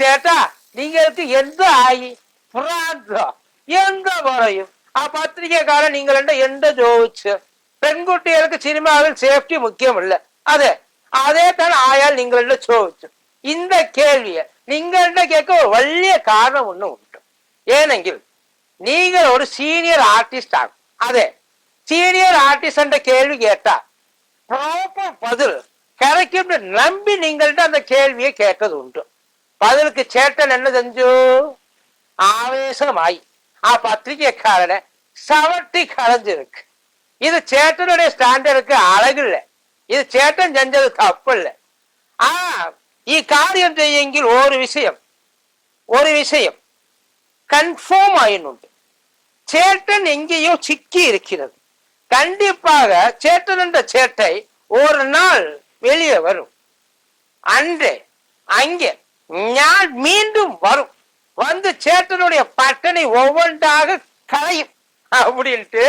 ചേട്ടാ നിങ്ങൾക്ക് എന്തായി പ്രാന്തോ എന്താ പറയും ആ പത്രികക്കാരൻ നിങ്ങളുടെ എന്താ ചോദിച്ചു പെൺകുട്ടികൾക്ക് സിനിമാവിൽ സേഫ്റ്റി മുഖ്യമല്ല അതെ അതേ തന്നെ ആയാൽ നിങ്ങളുടെ ചോദിച്ചു இந்த கேள்விய நீங்கள்ட கேட்க ஒரு வலிய காரணம் ஒன்று உண்டு. ஏனெங்கில் நீங்கள் ஒரு சீனியர் ஆர்டிஸ்ட் ஆகும். அதே சீனியர் ஆர்டிஸ்ட் கேள்வி கேட்டா ப்ராப்பர் பதில் கிடைக்கும் நம்பி நீங்கள்ட்ட அந்த கேள்வியை கேட்டது உண்டு. பதிலுக்கு சேட்டன் என்ன செஞ்சു ആവേശമായി ആ പത്രികക്കാരനെ സവട്ടി കളഞ്ഞിരിക്ക് ഇത് ചേട്ടനുடைய സ്റ്റാൻഡേർഡ്ക്ക് അഴകില്ല ഇത് ചേട്ടൻ ചെഞ്ചത് തപ്പില്ല ആ ഈ കാര്യം ചെയ്യെങ്കിൽ ഒരു വിഷയം ഒരു വിഷയം കൺഫേം ആയിട്ടുണ്ട് சேட்டன் எங்கேயோ சிக்கி இருக்கிறது கண்டிப்பாக சேட்டன் என்ற சேட்டை ஒரு நாள் வெளியே வரும் அன்றே அங்கே ஞான் மீண்டும் வரும். வந்து சேட்டனுடைய பட்டனை ஒவ்வொன்றாக களையும் அப்படின்ட்டு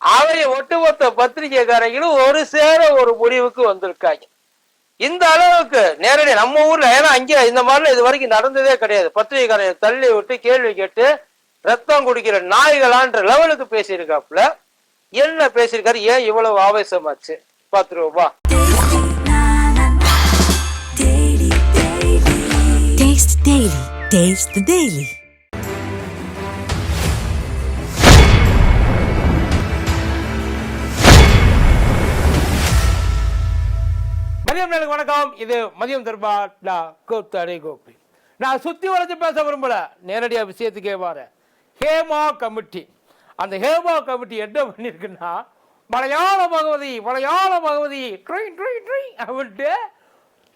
அவரை ஒட்டுமொத்த பத்திரிகைக்காரங்களும் ஒரு சேர ஒரு முடிவுக்கு வந்திருக்காங்க. இந்த அளவுக்கு நேரடி நம்ம ஊர்ல ஏன்னா அங்கே இந்த மாதிரிலாம் இது வரைக்கும் நடந்ததே கிடையாது. பத்திரிகைக்காரரை தள்ளி விட்டு கேள்வி கேட்டு ரத்தம் குடிக்கிற நாய்களான்ற லெவலுக்கு பேசியிருக்காப்புல. என்ன பேசியிருக்காரு? ஏன் இவ்வளவு ஆவேசமாச்சு? பத்து ரூபா. Taste Daily. Taste the Daily. மதியம் நேரம் வணக்கம். இது மதியம் தர்பார் நான் கூத்தடை கோபி. நான் சுத்தி வளைச்சு பேச விரும்பல. நேரடியா விஷயத்துக்கே வரேன் ஹேமா கமிட்டி. அந்த ஹேமா கமிட்டி என்ன பண்ணிருக்குன்னா மலையாள பகவதி மலையாள பகவதி ட்ரை ட்ரை ட்ரை அப்படின்ட்டு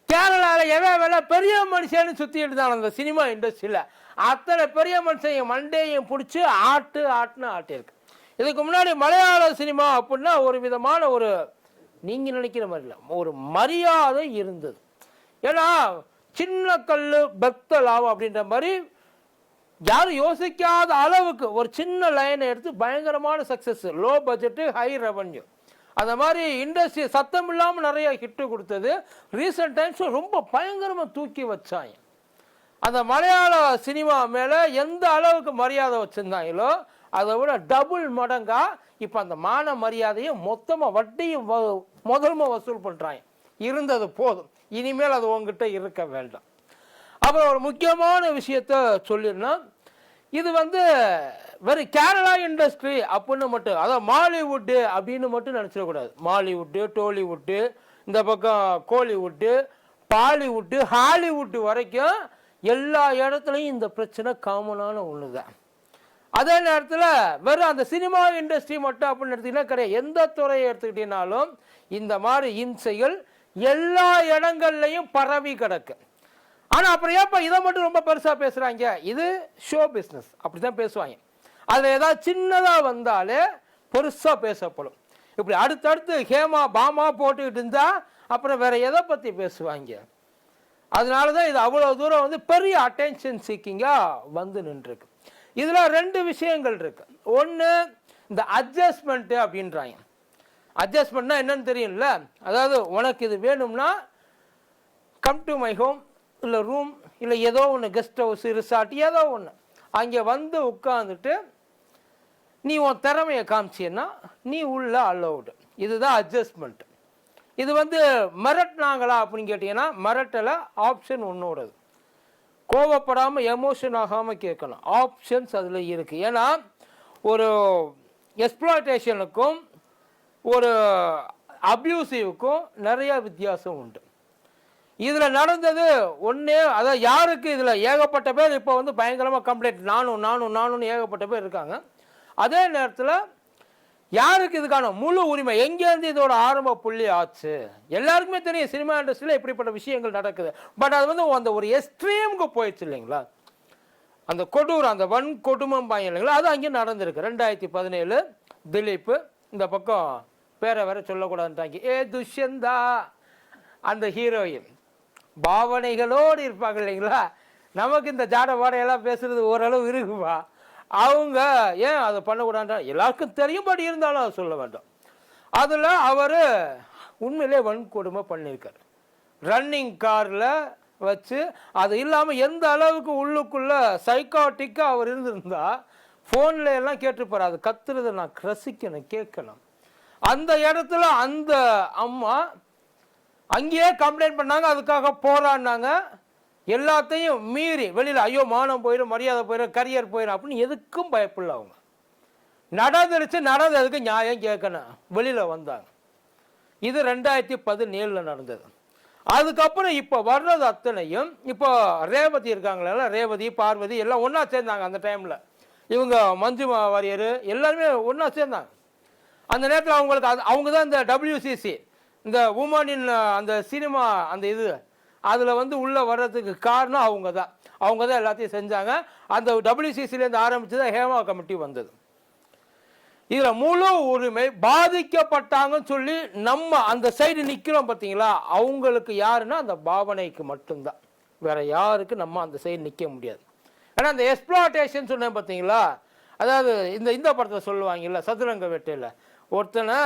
கேரளாவில் எவன் வேலை பெரிய மனுஷன்னு சுற்றிட்டு தான் அந்த சினிமா இண்டஸ்ட்ரியில் அத்தனை பெரிய மனுஷன் மண்டையும் பிடிச்சி ஆட்டு ஆட்டுன்னு ஆட்டியிருக்கு இதுக்கு முன்னாடி மலையாள சினிமா அப்படின்னா ஒரு விதமான ஒரு நீங்கள் நினைக்கிற மாதிரி இல்லை. ஒரு மரியாதை இருந்தது. ஏன்னா சின்ன கல் பெத்த லாபம் அப்படின்ற மாதிரி யாரும் யோசிக்காத அளவுக்கு ஒரு சின்ன லைனை எடுத்து பயங்கரமான success low budget high revenue அந்த மாதிரி இண்டஸ்ட்ரி சத்தம் இல்லாமல் நிறைய ஹிட்டு கொடுத்தது. ரீசெண்ட் டைம்ஸ் ரொம்ப பயங்கரமாக தூக்கி வச்சாங்க. அந்த மலையாள சினிமா மேலே எந்த அளவுக்கு மரியாதை வச்சுருந்தாங்களோ அதை விட டபுள் மடங்காக இப்போ அந்த மான மரியாதையை மொத்தமாக வட்டியும் வ- முதல்மா வசூல் பண்ணுறாங்க இருந்தது போதும். இனிமேல் அது உங்ககிட்ட இருக்க வேண்டாம். அப்புறம் ஒரு முக்கியமான விஷயத்த சொல்லிடணும். இது வந்து வெறும் கேரளா இண்டஸ்ட்ரி அப்படின்னு மட்டும் அதாவது மாலிவுட்டு அப்படின்னு மட்டும் நினச்சிடக்கூடாது. மாலிவுட்டு டோலிவுட்டு இந்த பக்கம் கோலிவுட்டு பாலிவுட்டு ஹாலிவுட்டு வரைக்கும் எல்லா இடத்துலையும் இந்த பிரச்சனை காமனான ஒன்று தான் அதே நேரத்தில் வெறும் அந்த சினிமா இண்டஸ்ட்ரி மட்டும் அப்படின்னு எடுத்திங்கன்னா கிடையாது. எந்த துறையை எடுத்துக்கிட்டீங்கனாலும் இந்த மாதிரி இம்சைகள் எல்லா இடங்கள்லையும் பரவி கிடக்கு. ஆனால் அப்புறம் ஏப்பா இதை மட்டும் ரொம்ப பெருசாக பேசுகிறாங்க இது ஷோ பிஸ்னஸ் அப்படி தான் பேசுவாங்க. அதில் ஏதாவது சின்னதாக வந்தாலே பெருசாக பேசப்படும். இப்படி அடுத்தடுத்து ஹேமா பாமா போட்டுக்கிட்டு இருந்தால் அப்புறம் வேறு எதை பற்றி பேசுவாங்க? அதனால தான் இது அவ்வளோ தூரம் வந்து பெரிய அட்டென்ஷன் சீக்கிங்காக வந்து நின்றுருக்கு. இதில் ரெண்டு விஷயங்கள் இருக்குது ஒன்று இந்த அட்ஜஸ்ட்மெண்ட்டு அப்படின்றாங்க. அட்ஜஸ்ட்மெண்ட்னா என்னன்னு தெரியும்ல? அதாவது உனக்கு இது வேணும்னா கம் டு மை ஹோம் இல்லை ரூம் இல்லை ஏதோ ஒன்று கெஸ்ட் ஹவுஸ் ரிசார்ட் ஏதோ ஒன்று அங்கே வந்து உட்காந்துட்டு நீ உன் திறமையை காமிச்சின்னா நீ உள்ள அலௌடு இதுதான் அட்ஜஸ்ட்மெண்ட் இது வந்து மிரட்டினாங்களா அப்படின்னு கேட்டிங்கன்னா மிரட்டலை ஆப்ஷன் ஒன்றோடது கோவப்படாமல் எமோஷன் ஆகாமல் கேட்கணும். ஆப்ஷன்ஸ் அதில் இருக்குது ஏன்னா ஒரு எக்ஸ்ப்ளாய்டேஷனுக்கும் ஒரு அப்யூசிவுக்கும் நிறையா வித்தியாசம் உண்டு. இதில் நடந்தது ஒன்றே அதாவது யாருக்கு இதில் ஏகப்பட்ட பேர் இப்போ வந்து பயங்கரமாக கம்ப்ளைண்ட் நானும் நானும் நானும்னு ஏகப்பட்ட பேர் இருக்காங்க. அதே நேரத்தில் யாருக்கு இதுக்கான முழு உரிமை? எங்கேருந்து இதோட ஆரம்ப புள்ளி ஆச்சு? எல்லாருக்குமே தெரியும் சினிமா இண்டஸ்ட்ரியில் இப்படிப்பட்ட விஷயங்கள் நடக்குது. பட் அது வந்து அந்த ஒரு எக்ஸ்ட்ரீமுக்கு போயிடுச்சு இல்லைங்களா? அந்த கொடூரம் அந்த வன் கொடுமம் பாய் இல்லைங்களா? அது அங்கேயும் நடந்திருக்கு. ரெண்டாயிரத்தி பதினேழு திலீப் இந்த பக்கம் பேரை வேற சொல்லக்கூடாதுன்றாங்க ஏ துஷ்யந்தா அந்த ஹீரோயின் பாவனைகளோடு இருப்பாங்க இல்லைங்களா? நமக்கு இந்த ஜாட வாடையெல்லாம் பேசுறது ஓரளவு இருக்குமா? அவங்க ஏன் அதை பண்ணக்கூடாதுன்றா? எல்லாருக்கும் தெரியும் பட் இருந்தாலும் அதை சொல்ல வேண்டும். அதில் அவர் உண்மையிலே வன்கொடுமை பண்ணியிருக்காரு. ரன்னிங் காரில் வச்சு அது இல்லாமல் எந்த அளவுக்கு உள்ளுக்குள்ளே சைக்காட்டிக்காக அவர் இருந்திருந்தா ஃபோனில் எல்லாம் கேட்டுப்பார் அது கத்துறதை நான் ரசிக்கணும் கேட்கணும். அந்த இடத்துல அந்த அம்மா அங்கேயே கம்ப்ளைண்ட் பண்ணாங்க அதுக்காக போராடினாங்க. எல்லாத்தையும் மீறி வெளியில் ஐயோ மானம் போயிடும் மரியாதை போயிடும் கரியர் போயிடும் அப்படின்னு எதுக்கும் பயப்பில்லை அவங்க. நடந்துருச்சு நடந்ததுக்கு நியாயம் கேட்கணும். வெளியில் வந்தாங்க. இது ரெண்டாயிரத்தி பதினேழில் நடந்தது. அதுக்கப்புறம் இப்போ வர்றது அத்தனையும் இப்போ ரேவதி இருக்காங்களா ரேவதி பார்வதி எல்லாம் ஒன்றா சேர்ந்தாங்க அந்த டைமில் இவங்க மஞ்சு வாரியர் எல்லாருமே ஒன்றா சேர்ந்தாங்க. அந்த நேரத்தில் அவங்களுக்கு அது அவங்க தான் இந்த டபிள்யூசிசி இந்த உமனின் அந்த சினிமா அந்த இது அதில் வந்து உள்ளே வர்றதுக்கு காரணம் அவங்க தான் அவங்க தான் எல்லாத்தையும் செஞ்சாங்க. அந்த டபிள்யூசிசிலேருந்து ஆரம்பித்து தான் ஹேமா கமிட்டி வந்தது. இதில் முழு உரிமை பாதிக்கப்பட்டாங்கன்னு சொல்லி நம்ம அந்த சைடு நிற்கிறோம் பார்த்தீங்களா அவங்களுக்கு யாருன்னா அந்த பாவனைக்கு மட்டும்தான். வேற யாருக்கு நம்ம அந்த சைடு நிற்க முடியாது. ஏன்னா அந்த எக்ஸ்ப்ளாட்டேஷன் சொன்னேன் பார்த்தீங்களா அதாவது இந்த இந்த படத்தை சொல்லுவாங்கல்ல சதுரங்க வேட்டையில். ஒருத்தனை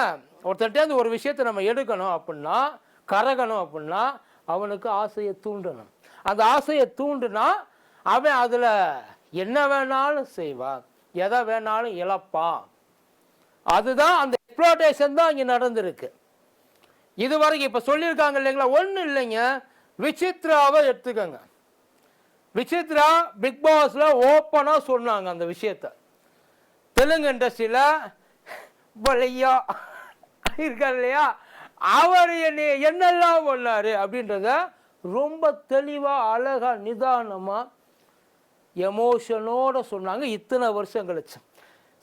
ஒருத்தன்ட்டேருந்து ஒரு விஷயத்தை நம்ம எடுக்கணும் அப்படின்னா கரகணும் அப்படின்னா அவனுக்கு ஆசையை தூண்டணும். அந்த ஆசையை தூண்டுனா அவன் அதில் என்ன வேணாலும் செய்வான். எதை வேணாலும் இழப்பான். அதுதான் அந்த எக்ஸ்ப்ளோட்டேஷன் தான் இங்கே நடந்திருக்கு. இது வரைக்கும் இப்போ சொல்லியிருக்காங்க இல்லைங்களா? ஒன்றும் இல்லைங்க. விசித்ராவை எடுத்துக்கோங்க. விசித்ரா பிக் பாஸில் ஓப்பனாக சொன்னாங்க அந்த விஷயத்த. தெலுங்கு இண்டஸ்ட்ரியில் பலையா இருக்கார் இல்லையா? அவர் என்னை என்னெல்லாம் பண்ணார் அப்படின்றத ரொம்ப தெளிவாக அழகாக நிதானமாக எமோஷனோட சொன்னாங்க. இத்தனை வருஷம் கழிச்சு.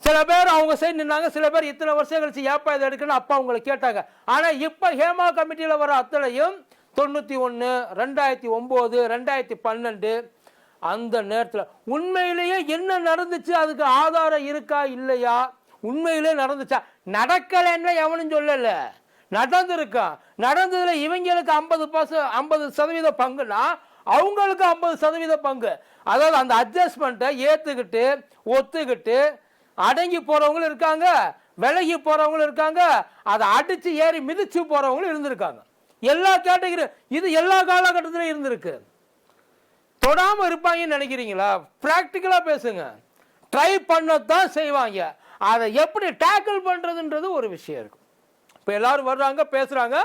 சில பேர் அவங்க சைடு நின்னாங்க சில பேர் இத்தனை வருஷம் கழிச்சு ஏப்பா இதை எடுக்கணும்னு அப்பா அவங்கள கேட்டாங்க. ஆனால் இப்போ ஹேமா கமிட்டியில் வர அத்தனையும் தொண்ணூற்றி ஒன்று ரெண்டாயிரத்தி ஒம்பது ரெண்டாயிரத்தி பன்னெண்டு அந்த நேரத்தில் உண்மையிலேயே என்ன நடந்துச்சு? அதுக்கு ஆதாரம் இருக்கா? இல்லையா? உண்மையிலே நடந்துச்சா? நடக்கலைன்னு எவனும் சொல்லலை. நடந்திருக்கான். நடந்ததுல இவங்களுக்கு ஐம்பது பர்ச ஐம்பது சதவீத பங்குனா அவங்களுக்கு ஐம்பது சதவீத பங்கு. அதாவது அந்த அட்ஜஸ்ட்மெண்ட்டை ஏற்றுக்கிட்டு ஒத்துக்கிட்டு அடங்கி போகிறவங்களும் இருக்காங்க விலகி போகிறவங்களும் இருக்காங்க அதை அடித்து ஏறி மிதிச்சு போகிறவங்களும் இருந்திருக்காங்க. எல்லா கேட்டகரி இது எல்லா காலகட்டத்திலும் இருந்திருக்கு. தொடாமல் இருப்பாங்கன்னு நினைக்கிறீங்களா? ப்ராக்டிக்கலாக பேசுங்க. ட்ரை பண்ணத்தான் செய்வாங்க. அதை எப்படி டேக்கிள் பண்ணுறதுன்றது ஒரு விஷயம் இருக்கும். இப்போ எல்லோரும் வர்றாங்க பேசுகிறாங்க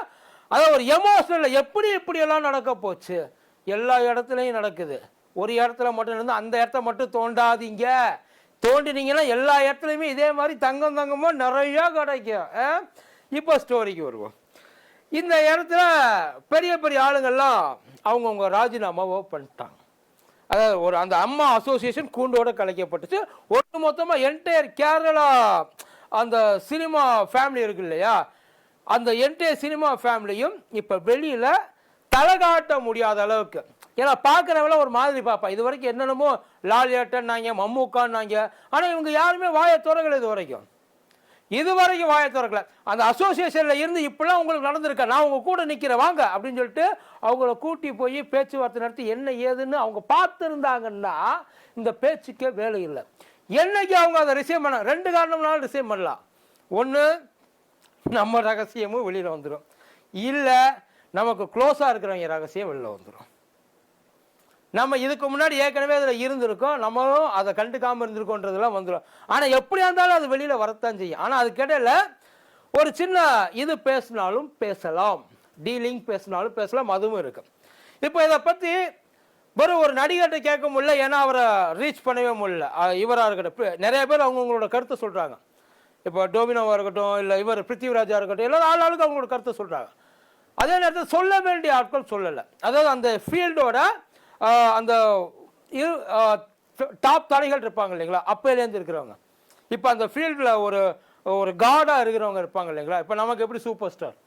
அதான் ஒரு எமோஷனல் எப்படி இப்படியெல்லாம் நடக்க போச்சு? எல்லா இடத்துலையும் நடக்குது. ஒரு இடத்துல மட்டும் இருந்து அந்த இடத்த மட்டும் தோண்டாதீங்க. தோண்டினீங்கன்னா எல்லா இடத்துலையுமே இதே மாதிரி தங்கம் தங்கமாக நிறைய கிடைக்கும். ஆ? இப்போ ஸ்டோரிக்கு வருவோம். இந்த இடத்துல பெரிய பெரிய ஆளுங்கள்லாம் அவங்கவுங்க ராஜினாமாவோ பண்ணிட்டாங்க. அதாவது ஒரு அந்த அம்மா அசோசியேஷன் கூண்டோட கலைக்கப்பட்டுச்சு. ஒட்டு மொத்தமாக என்டையர் கேரளா அந்த சினிமா ஃபேமிலி இருக்கு இல்லையா? அந்த என்டையர் சினிமா ஃபேமிலியும் இப்போ வெளியில் தலை காட்ட முடியாத அளவுக்கு. ஏன்னா பார்க்குறவங்கள ஒரு மாதிரி பார்ப்பா இது வரைக்கும் என்னென்னமோ லாலியாட்டன்னாங்க மம்மூக்கான்னாங்க. ஆனால் இவங்க யாருமே வாயை திறக்கல இது வரைக்கும். இது வரைக்கும் வாயை திறக்கல. அந்த அசோசியேஷனில் இருந்து இப்படிலாம் உங்களுக்கு நடந்திருக்கா? நான் உங்கள் கூட நிற்கிறேன் வாங்க அப்படின்னு சொல்லிட்டு அவங்கள கூட்டி போய் பேச்சுவார்த்தை நடத்தி என்ன ஏதுன்னு அவங்க பார்த்துருந்தாங்கன்னா இந்த பேச்சுக்கே வேலை இல்லை. என்னைக்கு அவங்க அதை ரிசீவ் பண்ண ரெண்டு காரணம்னாலும் ரிசீவ் பண்ணலாம். ஒன்று நம்ம ரகசியமும் வெளியில் வந்துடும் இல்லை நமக்கு க்ளோஸாக இருக்கிறவங்க ரகசியம் வெளில வந்துடும் நம்ம இதுக்கு முன்னாடி ஏற்கனவே அதில் இருந்திருக்கோம். நம்மளும் அதை கண்டுக்காமல் இருந்திருக்கோன்றதெல்லாம் வந்துடும் ஆனால் எப்படியா இருந்தாலும் அது வெளியில் வரத்தான் செய்யும். ஆனால் அதுக்கிடையில் ஒரு சின்ன இது பேசினாலும் பேசலாம். டீலிங் பேசினாலும் பேசலாம் அதுவும் இருக்குது இப்போ இதை பற்றி வெறும் ஒரு நடிகர்கிட்ட கேட்க முடியல ஏன்னா அவரை ரீச் பண்ணவே முடியல. இவராக இருக்கட்டும் நிறைய பேர் அவங்கவுங்களோட கருத்தை சொல்கிறாங்க இப்போ டோமினோவாக இருக்கட்டும் இல்லை இவர் பிருத்திவிராஜாக இருக்கட்டும் எல்லாரும் ஆள் ஆளுக்கு அவங்களோட கருத்தை சொல்கிறாங்க அதே நேரத்தில் சொல்ல வேண்டிய ஆட்கள் சொல்லலை. அதாவது அந்த ஃபீல்டோட அந்த இரு டாப் தலைகள் இருப்பாங்க இல்லைங்களா? அப்போலேருந்து இருக்கிறவங்க. இப்போ அந்த ஃபீல்டில் ஒரு ஒரு காடாக இருக்கிறவங்க இருப்பாங்க இல்லைங்களா? இப்போ நமக்கு எப்படி சூப்பர் ஸ்டார்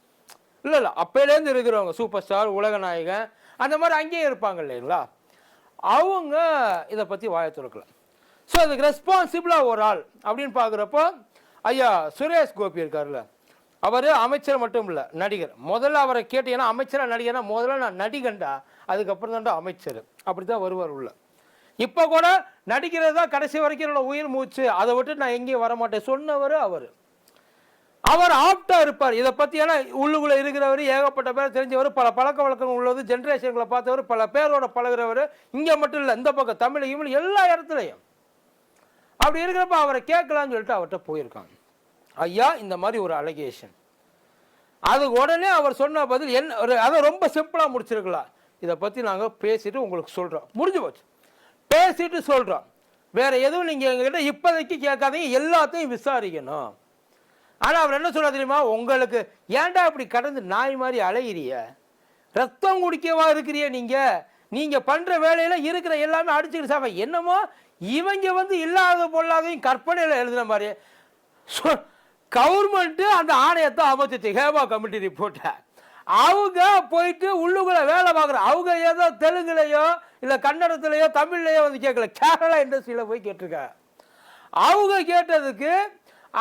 இல்லை இல்லை. அப்போலேருந்து இருக்கிறவங்க சூப்பர் ஸ்டார் உலக நாயகன் அந்த மாதிரி அங்கேயும் இருப்பாங்க இல்லைங்களா? அவங்க இதை பற்றி வாயை திறக்கல. ஸோ அதுக்கு ரெஸ்பான்சிபிளாக ஒரு ஆள் அப்படின்னு பார்க்குறப்போ ஐயா சுரேஷ் கோபி இருக்கார்ல அவர் அமைச்சர் மட்டும் இல்லை நடிகர். முதல்ல அவரை கேட்டீங்கன்னா அமைச்சராக நடிகர்னா முதல்ல நான் நடிகன்டா அதுக்கப்புறம் தான்டா அமைச்சர். அப்படி தான் வருவார் உள்ள. இப்போ கூட நடிக்கிறது தான் கடைசி வரைக்கும் என்னோட உயிர் மூச்சு. அதை விட்டு நான் எங்கேயும் வர மாட்டேன் சொன்னவர் அவர். அவர் ஆப்டா இருப்பார். இதை பற்றி ஏன்னா உள்ளுக்குள்ள இருக்கிறவர் ஏகப்பட்ட பேர் தெரிஞ்சவர் பல பழக்க வழக்கங்கள் உள்ளது ஜென்ரேஷன்களை பார்த்தவர் பல பேரோட பழகுறவர். இங்கே மட்டும் இல்லை இந்த பக்கம் தமிழ் இவங்க எல்லா இடத்துலையும். அப்படி இருக்கிறப்ப அவரை கேட்கலான்னு சொல்லிட்டு அவர்கிட்ட போயிருக்காங்க. ஐயா இந்த மாதிரி ஒரு அலகேஷன் அது உடனே அவர் சொன்ன பதில் என்ன ஒரு அதை ரொம்ப சிம்பிளாக முடிச்சிருக்கலாம். இதை பற்றி நாங்கள் பேசிட்டு உங்களுக்கு சொல்கிறோம் முடிஞ்சு போச்சு. பேசிட்டு சொல்கிறோம் வேறு எதுவும் நீங்கள் எங்ககிட்ட இப்போதைக்கு கேட்காதீங்க எல்லாத்தையும் விசாரிக்கணும். ஆனால் அவர் என்ன சொல்ல தெரியுமா? உங்களுக்கு ஏன்டா இப்படி கடந்து நாய் மாதிரி அலையிறிய? ரத்தம் குடிக்கவா இருக்கிறிய நீங்கள் நீங்கள் பண்ணுற வேலையில் இருக்கிற எல்லாமே அடிச்சுக்கிட்டு சாப்ப என்னமோ இவங்க வந்து இல்லாத பொல்லாதையும் கற்பனையில் எழுதுன மாதிரி. கவர்மெண்ட்டு அந்த ஆணையத்தை அமைச்சிச்சு ஹேமா கமிட்டி ரிப்போர்ட்டை அவங்க போயிட்டு உள்ளுக்குள்ள வேலை பார்க்குற அவங்க ஏதோ தெலுங்குலேயோ இல்லை கன்னடத்துலையோ தமிழ்லையோ வந்து கேட்கல. கேரளா இண்டஸ்ட்ரியில் போய் கேட்டிருக்க. அவங்க கேட்டதுக்கு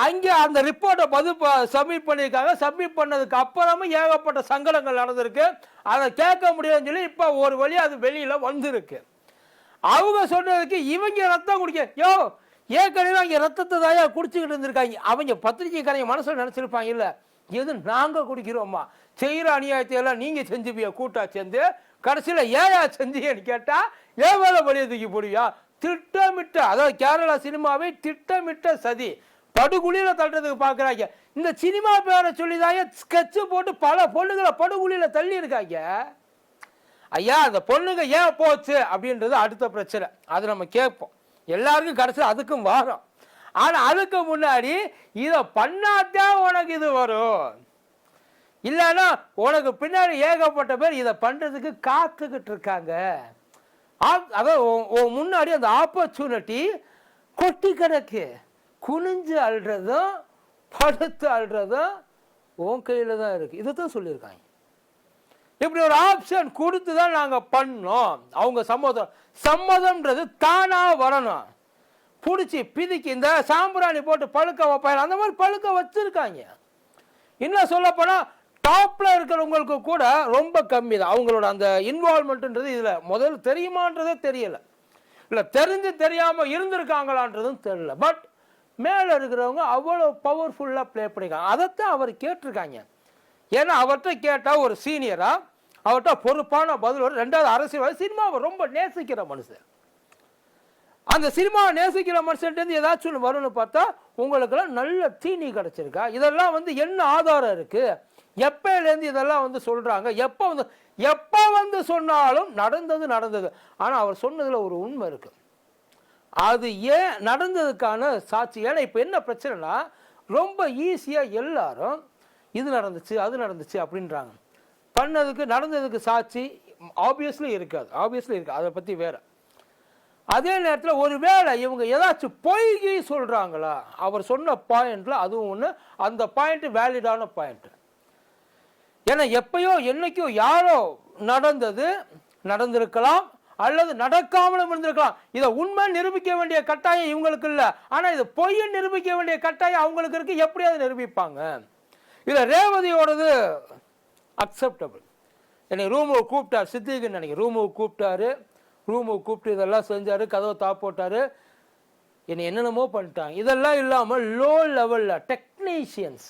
அங்கே அந்த ரிப்போர்ட்டை பதிவு சப்மிட் பண்ணியிருக்காங்க. சப்மிட் பண்ணதுக்கு அப்புறமும் ஏகப்பட்ட சங்கடங்கள் நடந்திருக்கு. அதை கேட்க முடியாதுன்னு சொல்லி இப்போ ஒரு வழி அது வெளியில் வந்திருக்கு. அவங்க சொன்னதுக்கு இவங்க ரத்தம் குடிக்க யோ ஏற்கனவே அங்கே ரத்தத்தை தாயா குடிச்சுக்கிட்டு இருந்திருக்காங்க. அவங்க பத்திரிக்கைக்காரங்க மனசில் நினச்சிருப்பாங்க இல்லை. எது நாங்கள் குடிக்கிறோம்மா செய்கிற அநியாயத்தை எல்லாம் நீங்கள் செஞ்சுப்பியா? கூட்டா சேர்ந்து கடைசியில் ஏயா செஞ்சீங்கன்னு கேட்டால் ஏன் வேலை வழியை தூக்கி போடுவியா? திட்டமிட்ட அதாவது கேரளா சினிமாவை திட்டமிட்ட சதி. படுகுழியில் தள்ளுறதுக்கு பார்க்குறாங்க இந்த சினிமா பேரை சொல்லி தாங்க ஸ்கெட்சு போட்டு பல பொண்ணுங்களை படுகுழியில் தள்ளி இருக்காங்க ஐயா அந்த பொண்ணுங்க ஏன் போச்சு அப்படின்றது அடுத்த பிரச்சனை. அது நம்ம கேட்போம். எல்லாருக்கும் கடைசியில் அதுக்கும் வாரம். ஆனால் அதுக்கு முன்னாடி இதை பண்ணாதான் உனக்கு இது வரும். இல்லைன்னா உனக்கு பின்னாடி ஏகப்பட்ட பேர் இதை பண்ணுறதுக்கு காத்துக்கிட்டு இருக்காங்க. அதான் முன்னாடி அந்த ஆப்பர்ச்சுனிட்டி கொட்டி கிடக்கு. குனிஞ்சு அழுறதும் படுத்து அழுறதும் உன் கையில் தான் இருக்குது இதை தான் சொல்லியிருக்காங்க. இப்படி ஒரு ஆப்ஷன் கொடுத்து தான் நாங்கள் பண்ணோம். அவங்க சம்மதம் சம்மதம்ன்றது தானாக வரணும். பிடிச்சி பிதுக்கி இந்த சாம்பிராணி போட்டு பழுக்க வைப்பாங்க அந்த மாதிரி பழுக்க வச்சுருக்காங்க. இன்னும் சொல்லப்போனால் டாப்பில் இருக்கிறவங்களுக்கு கூட ரொம்ப கம்மி தான் அவங்களோட அந்த இன்வால்மெண்ட்டுன்றது இதில் முதல்ல தெரியுமான்றதே தெரியலை. இல்லை தெரிஞ்சு தெரியாமல் இருந்திருக்காங்களான்றதும் தெரியல. பட் மேலே இருக்கிறவங்க அவ்வளோ பவர்ஃபுல்லாக ப்ளே பண்ணிக்காங்க அதைத்தான் அவர் கேட்டிருக்காங்க. ஏன்னா அவர்கிட்ட கேட்டால் ஒரு சீனியராக அவர்கிட்ட பொறுப்பான பதில் வரும். ரெண்டாவது அரசியல்வாதி சினிமாவை ரொம்ப நேசிக்கிற மனுஷன். அந்த சினிமாவை நேசிக்கிற மனுஷன்ட்டு ஏதாச்சும் ஒன்று வரும்னு பார்த்தா உங்களுக்கெல்லாம் நல்ல தீனி கிடச்சிருக்கா? இதெல்லாம் வந்து என்ன ஆதாரம் இருக்குது எப்போலேருந்து இதெல்லாம் வந்து சொல்கிறாங்க எப்போ வந்து எப்போ வந்து சொன்னாலும் நடந்தது நடந்தது. ஆனால் அவர் சொன்னதில் ஒரு உண்மை இருக்குது அது ஏன் நடந்ததுக்கான சாட்சி? ஏன்னா இப்போ என்ன பிரச்சனைனா ரொம்ப ஈஸியாக எல்லாரும் இது நடந்துச்சு அது நடந்துச்சு அப்படின்றாங்க. பண்ணதுக்கு நடந்ததுக்கு சாட்சி ஆப்வியஸ்லி இருக்காது. ஆப்வியஸ்லி இருக்காது. அதை பற்றி வேறு. அதே நேரத்தில் ஒருவேளை இவங்க ஏதாச்சும் பொய்கி சொல்கிறாங்களா அவர் சொன்ன பாயிண்டில் அதுவும் ஒன்று அந்த பாயிண்ட்டு வேலிடான பாயிண்ட்டு ஏன்னா எப்பயோ என்னைக்கோ யாரோ நடந்தது நடந்திருக்கலாம் அல்லது நடக்காமலும் இருந்திருக்கலாம். இதை உண்மை நிரூபிக்க வேண்டிய கட்டாயம் இவங்களுக்கு இல்லை. ஆனால் இது பொய்யை நிரூபிக்க வேண்டிய கட்டாயம் அவங்களுக்கு இருக்குது எப்படி அதை நிரூபிப்பாங்க. இதில் ரேவதியோடது அக்செப்டபிள் என்னை ரூமுக்கு கூப்பிட்டார் சித்திக்குன்னு நினைக்கிறேன். ரூமுக்கு கூப்பிட்டாரு. ரூமுக்கு கூப்பிட்டு இதெல்லாம் செஞ்சார் கதவை தாப் போட்டார். என்னை என்னென்னமோ பண்ணிட்டாங்க. இதெல்லாம் இல்லாமல் லோ லெவலில் டெக்னீஷியன்ஸ்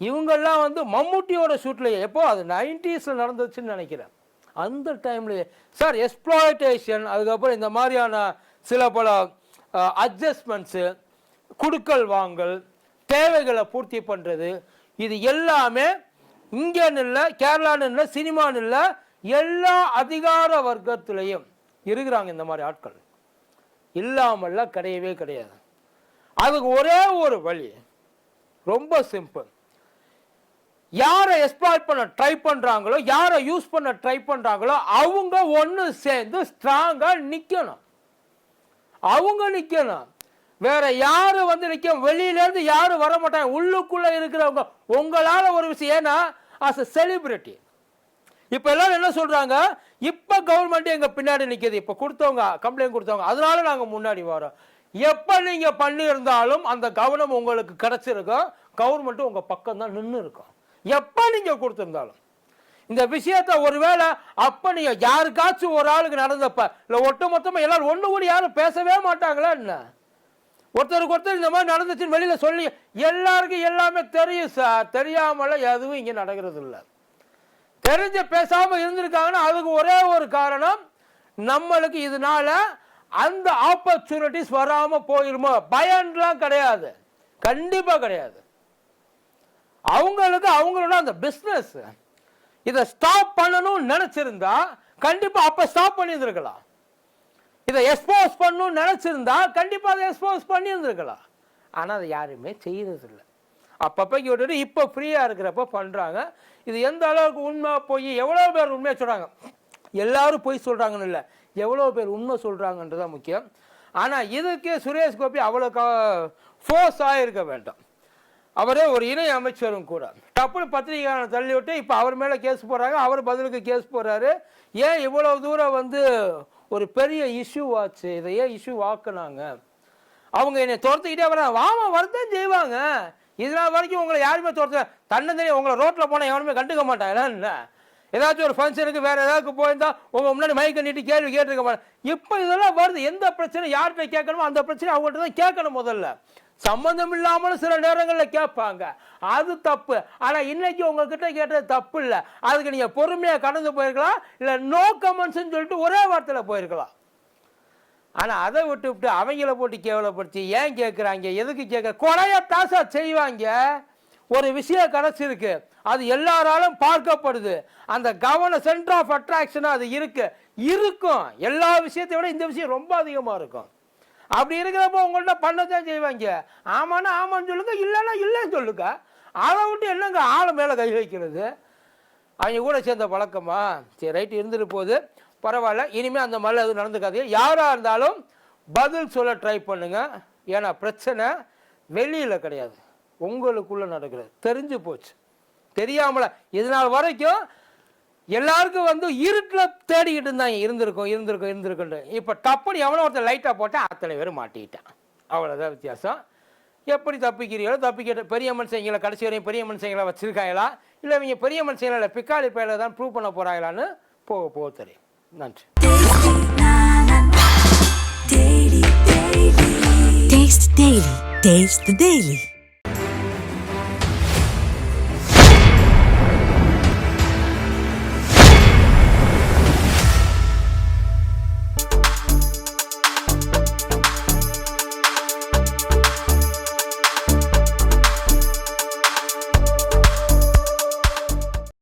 இவங்கெல்லாம் வந்து மம்முட்டியோட ஷூட்லேயே எப்போ அது நைன்டிஸில் நடந்துச்சுன்னு நினைக்கிறேன். அந்த டைம்லேயே சார் எக்ஸ்ப்ளாய்டேஷன் அதுக்கப்புறம் இந்த மாதிரியான சில பல அட்ஜஸ்ட்மெண்ட்ஸு குடுக்கல் வாங்கல் தேவைகளை பூர்த்தி பண்ணுறது இது எல்லாமே இங்கேன்னு இல்லை கேரளான்னு இல்லை சினிமான்னு இல்லை எல்லா அதிகார வர்க்கத்திலையும் இருக்கிறாங்க இந்த மாதிரி ஆட்கள். இல்லாமல்லாம் கிடையவே கிடையாது. அதுக்கு ஒரே ஒரு வழி ரொம்ப சிம்பிள் யாரை எக்ஸ்ப்ளாய்ட் பண்ண ட்ரை பண்ணுறாங்களோ யாரை யூஸ் பண்ண ட்ரை பண்ணுறாங்களோ அவங்க ஒன்று சேர்ந்து ஸ்ட்ராங்காக நிற்கணும் அவங்க நிற்கணும் வேற யாரு வந்து நிற்க வெளியிலேருந்து யாரும் வர மாட்டாங்க உள்ளுக்குள்ளே இருக்கிறவங்க. உங்களால் ஒரு விஷயம் ஏன்னா அஸ் அ செலிபிரிட்டி இப்போ எல்லாரும் என்ன சொல்கிறாங்க இப்போ கவர்மெண்ட் எங்கள் பின்னாடி நிற்கிது இப்போ கொடுத்தவங்க கம்ப்ளைண்ட் கொடுத்தவங்க அதனால நாங்கள் முன்னாடி வரோம். எப்போ நீங்கள் பண்ணியிருந்தாலும் அந்த கவனம் உங்களுக்கு கிடச்சிருக்கும். கவர்மெண்ட்டும் உங்கள் பக்கம் தான் நின்று இருக்கும் எப்போ நீங்கள் கொடுத்துருந்தாலும். இந்த விஷயத்த ஒருவேளை அப்போ நீங்கள் யாருக்காச்சும் ஒரு ஆளுக்கு நடந்தப்ப இல்லை ஒட்டு மொத்தமாக எல்லாரும் ஒன்று கூட யாரும் பேசவே மாட்டாங்களா என்ன? ஒருத்தருக்கு ஒருத்தர் இந்த மாதிரி நடந்துச்சுன்னு வெளியில் சொல்லி எல்லாருக்கும் எல்லாமே தெரியும் சார் தெரியாமல் எதுவும் இங்கே நடக்கிறது இல்லை தெரிஞ்சு பேசாம இருந்திருக்காங்கன்னா அதுக்கு ஒரே ஒரு காரணம் நம்மளுக்கு இதனால அந்த ஆப்பர்ச்சுனிட்டிஸ் வராம போயிருமோ? பயன்லாம் கிடையாது. கண்டிப்பா கிடையாது. அவங்களுக்கு அவங்களோட அந்த பிஸ்னஸ் இதை ஸ்டாப் பண்ணணும்னு நினைச்சிருந்தா கண்டிப்பா அப்ப ஸ்டாப் பண்ணியிருந்திருக்கலாம். இதை எக்ஸ்போஸ் பண்ணணும்னு நினைச்சிருந்தா கண்டிப்பா அதை எக்ஸ்போஸ் பண்ணியிருந்திருக்கலாம். ஆனா அதை யாருமே செய்யறதில்லை. அப்பப்போக்கு விட்டுட்டு இப்போ ஃப்ரீயாக இருக்கிறப்ப பண்ணுறாங்க இது எந்த அளவுக்கு உண்மை போய் எவ்வளோ பேர் உண்மையாக சொல்கிறாங்க எல்லாரும் பொய் சொல்கிறாங்கன்னு இல்லை. எவ்வளோ பேர் உண்மை சொல்றாங்கன்றதான் முக்கியம். ஆனால் இதுக்கு சுரேஷ் கோபி அவ்வளோ ஃபோர்ஸ் ஆகிருக்க வேண்டாம். அவரே ஒரு இணை அமைச்சரும் கூட. டப்புனு பத்திரிகையான தள்ளி விட்டு இப்போ அவர் மேலே கேஸ் போடுறாங்க. அவர் பதிலுக்கு கேஸ் போடுறாரு. ஏன் இவ்வளோ தூரம் வந்து ஒரு பெரிய இஷ்யூ ஆச்சு? இதை ஏன் இஷ்யூ ஆக்குனாங்க? அவங்க என்னை துரத்துக்கிட்டே வராங்க. வாமா வரதான் செய்வாங்க. இதனால் வரைக்கும் உங்களை யாருமே தோற்ற தன்னந்தனி உங்களை ரோட்டில் போனால் எவனுமே கண்டுக்க மாட்டாங்க என்ன ஏதாச்சும் ஒரு ஃபங்க்ஷனுக்கு வேறு ஏதாவது போயிருந்தா உங்கள் முன்னாடி மைக்கை நீட்டி கேள்வி கேட்டிருக்க மாட்டேன். இப்போ இதெல்லாம் வருது. எந்த பிரச்சனை யார்கிட்ட கேட்கணுமோ அந்த பிரச்சனை அவங்கள்ட்ட தான் கேட்கணும் முதல்ல. சம்மந்தம் இல்லாமலும் சில நேரங்களில் கேட்பாங்க. அது தப்பு. ஆனால் இன்னைக்கு உங்ககிட்ட கேட்டது தப்பு இல்லை. அதுக்கு நீங்கள் பொறுமையாக கடந்து போயிருக்கலாம். இல்லை நோ கமெண்ட்ஸ்ன்னு சொல்லிட்டு ஒரே வார்த்தையில் போயிருக்கலாம். ஆனால் அதை விட்டு விட்டு அவங்கள போட்டு கேவலப்படுத்தி ஏன் கேட்குறாங்க எதுக்கு கேட்க கொலைய தாசா செய்வாங்க. ஒரு விஷயம் கிடச்சிருக்கு அது எல்லாராலும் பார்க்கப்படுது. அந்த கவன சென்டர் ஆஃப் அட்ராக்ஷனாக அது இருக்கு. இருக்கும். எல்லா விஷயத்தை விட இந்த விஷயம் ரொம்ப அதிகமாக இருக்கும். அப்படி இருக்கிறப்போ உங்கள்ட்ட பண்ணதான் செய்வாங்க. ஆமான்னா ஆமான்னு சொல்லுங்க. இல்லைன்னா இல்லைன்னு சொல்லுங்க. அதை விட்டு என்னங்க ஆளை மேலே கை வைக்கிறது? அவங்க கூட சேர்ந்த பழக்கமா? சரி ரைட்டு இருந்துட்டு போகுது. பரவாயில்ல இனிமேல் அந்த மாதிரிலாம் எதுவும் நடந்துக்காது யாராக இருந்தாலும் பதில் சொல்ல ட்ரை பண்ணுங்க. ஏன்னா பிரச்சனை வெளியில் கிடையாது. உங்களுக்குள்ளே நடக்கிறது. தெரிஞ்சு போச்சு. தெரியாமல இதனால் வரைக்கும் எல்லாருக்கும் வந்து இருட்டில் தேடிக்கிட்டு இருந்தாங்க. இருந்திருக்கும் இருந்திருக்கும் இருந்திருக்குன்ற இப்போ டப்புன்னு எவனோ ஒருத்தர் லைட்டாக போட்டால் அத்தனை பேர் மாட்டிக்கிட்டான். அவ்வளோதான் வித்தியாசம். எப்படி தப்பிக்கிறீங்களோ தப்பிக்கிட்ட பெரிய மனுஷங்களை கடைசி வரையும் பெரிய மனுஷங்களை வச்சுருக்காங்களா? இல்லை இவங்க பெரிய மனுஷங்களை பிக்காளி பேரில் தான் ப்ரூவ் பண்ண போகிறாங்களான்னு போக போக தெரியும். நன்றி Taste the Daily. Taste the Daily.